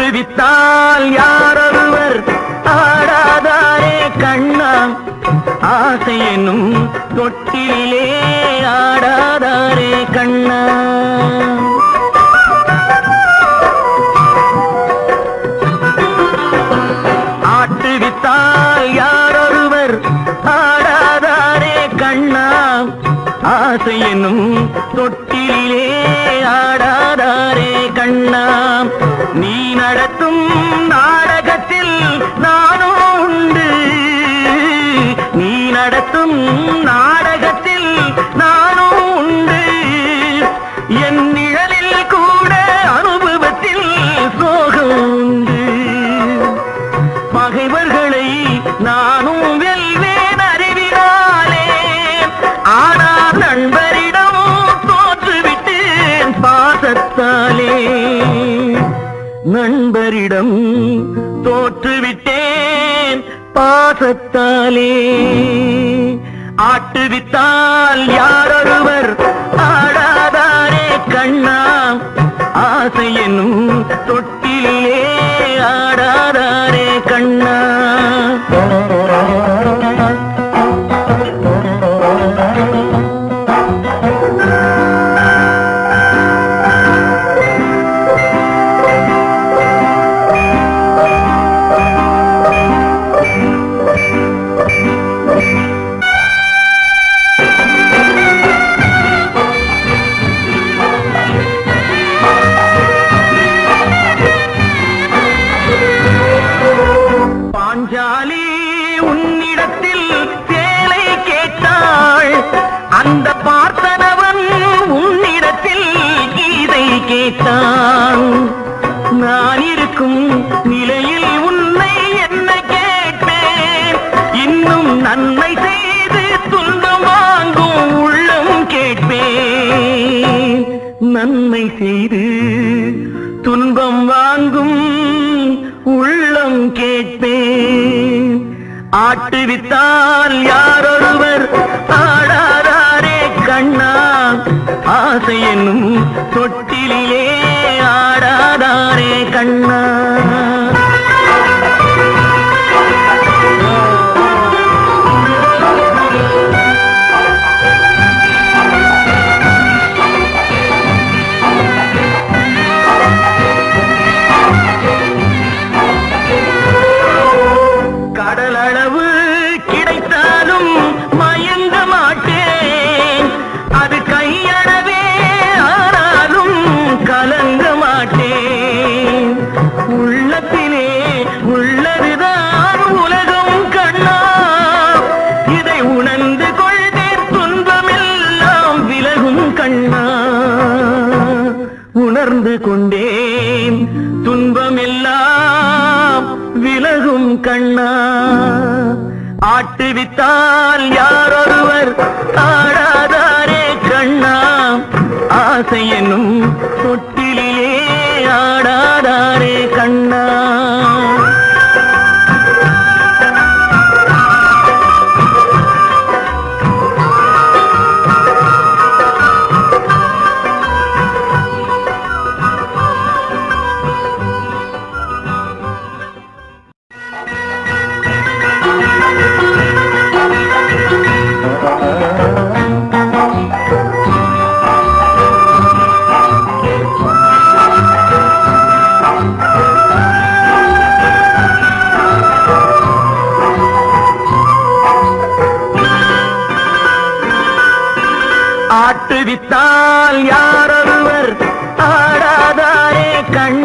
ஆட்டுவித்தால் யாரொருவர் ஆடாதாரே கண்ணா ஆசை என்னும் தொட்டிலே ஆடாதாரே கண்ணா ஆட்டுவித்தால் யாரொருவர் ஆடாதாரே கண்ணா ஆசை என்னும் தொட்டிலே ஆடாதாரே கண்ணா நீ நடத்தும் நாடகத்தில் நானும் உண்டு. நீ நடத்தும் நாடகத்தில் நானும் உண்டு. என் நிழலில் கூட அனுபவத்தில் சோகம் உண்டு. பகைவர்கள் பாசத்தாலே ஆட்டுவித்தால் யாரொருவர் ஆடாதாரே கண்ணா? ஆசை என்னும் தொட்டிலே ஆடாதாரே கண்ணா? பாஞ்சாலி உன்னிடத்தில் சேலை கேட்டாள். அந்த பார்த்தனவன் உன்னிடத்தில் கீதை கேட்டான். நான் இருக்கும் நிலையில் உன்னை என்ன கேட்டேன்? இன்னும் நன்மை செய்து துன்பம் வாங்கும் உள்ளம் கேட்பேன். நன்மை செய்து துன்பம் வாங்கும் உள்ளம் கேட்பேன். பாடுவித்தால் யாரொருவர் ஆடாதாரே கண்ணா. ஆசை என்னும் தொட்டிலே ஆடாதாரே கண்ணா. கண்ணா. ஆட்டுவித்தால் யாரொருவர் ஆடாத ஆட்டுவித்தால் யாரொருவர் ஆடாதாரே கண்